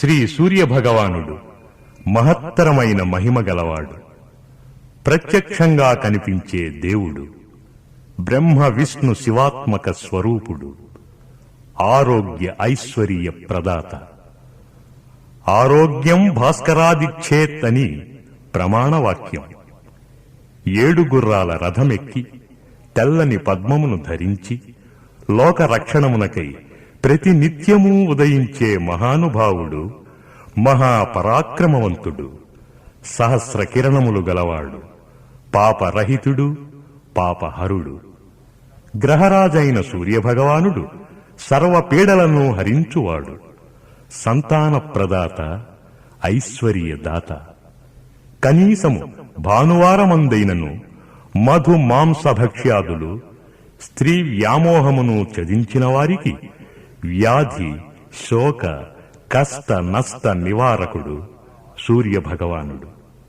శ్రీ సూర్య భగవానుడు మహత్తరమైన మహిమ గలవాడు ప్రత్యక్షంగా కనిపించే దేవుడు బ్రహ్మ విష్ణు శివాత్మక స్వరూపుడు ఆరోగ్య ఐశ్వర్య ప్రదాత. ఆరోగ్యం భాస్కరాదిచ్చేత్ అని ప్రమాణవాక్యం. ఏడు గుర్రాల రథమెక్కి తెల్లని పద్మమును ధరించి లోక రక్షణమునకై ప్రతి నిత్యము ఉదయించే మహానుభావుడు మహాపరాక్రమవంతుడు సహస్ర కిరణములు గలవాడు పాపరహితుడు పాపహరుడు. గ్రహరాజైన సూర్యభగవానుడు సర్వపీడలను హరించువాడు. సంతాన ప్రదాత ఐశ్వర్యదాత. కనీసము భానువారమందైనను మధు మాంసభక్ష్యాదులు స్త్రీ వ్యామోహమును చదించిన వారికి వ్యాధి శోక కష్ట నష్ట నివారకుడు సూర్యభగవానుడు.